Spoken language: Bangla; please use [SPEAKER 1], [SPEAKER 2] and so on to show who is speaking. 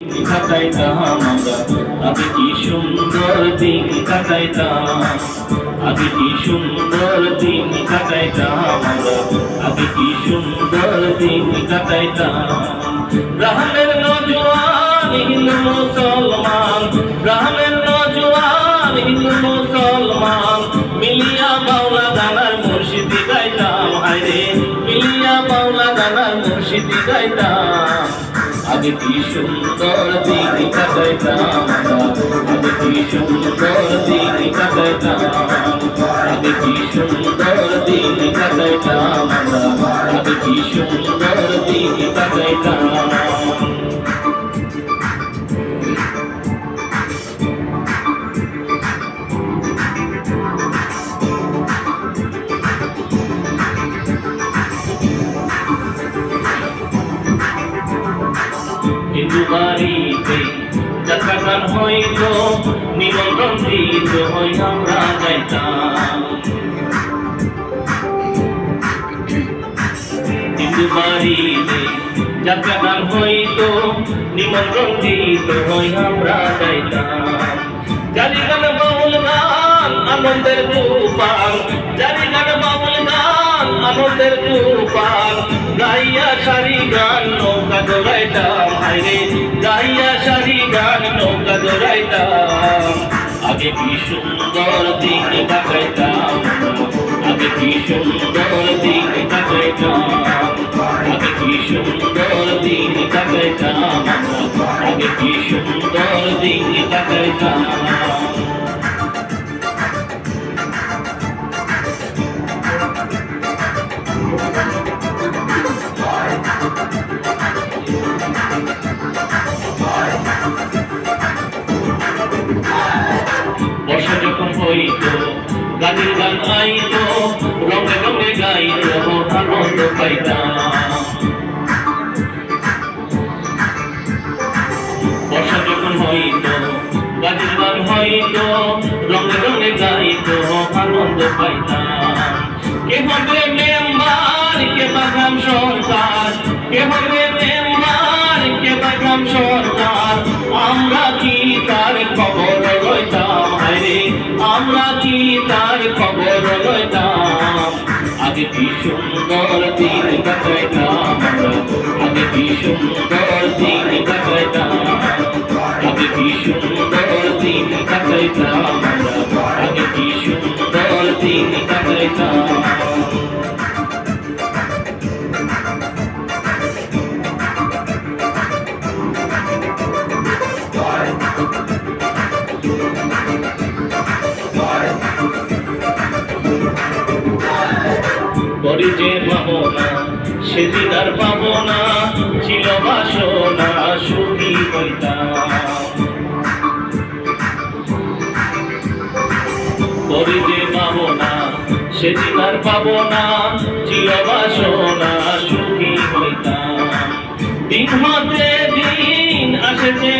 [SPEAKER 1] কাটাইতাম আগে কি সুন্দর দিন কাটাইতাম আগে কি সুন্দর দিন কাটাইতাম আগে কি সুন্দর দিন কাটাইতাম রাহমের নজওয়ান হিন্দু মুসলমান। রাহমের নজওয়ান হিন্দু মুসলমান। মিলিয়া বাউলা গানার মুর্শিদি গাইতাম, হায়রে। মিলিয়া বাউলা গানার মুর্শিদি গাইতাম। আগে কি সুন্দর দিন কাটাইতাম আগে কি সুন্দর দিন কাটাইতাম আগে কি সুন্দর দিন কাটাইতাম আগে কি সুন্দর দিন কাটাইতাম গান হইত নিমন্ত্রণ দিত হই আমরা যাইতাম। হিন্দু বাড়িতে যাত্রা গান হইত নিমন্ত্রণ দিত হই আমরা যাইতাম। জারি গান বাউল গান, আনন্দের তুফান। জারি গান বাউল গান, আনন্দের তুফান। গাইয়া সারি গান, নৌকা দৌড়াইতাম হাইরে গাইয়া নৌকা দৌড়াইতাম আগে কি সুন্দর দিন কাটাইতাম? আগে কি সুন্দর দিন কাটাইতাম? আগে কি সুন্দর দিন কাটাইতাম? আগে কি সুন্দর দিন কাটাইতাম? হইতো গানের গান আইতো রঙে রঙে গাইতো আনন্দ পাইতাম। বর্ষা যখন হইতো গানের গান হইতো রঙে রঙে গাইতো আনন্দ পাইতাম। কে হবে মেম্বার, কে বাগাম সরকার? কে হবে মেম্বার, কে বাগাম সরকার? তার খবর লইতাম। আগে কি সুন্দর দিন কাটাইতাম আগে কি সুন্দর যে ভাবনা, সেদিন আর পাবো না ছিল বাসনা, সুখী হইতাম। করি যে ভাবনা, সেদিন আর পাবো না ছিল বাসনা, সুখী হইতাম। দিন হাতে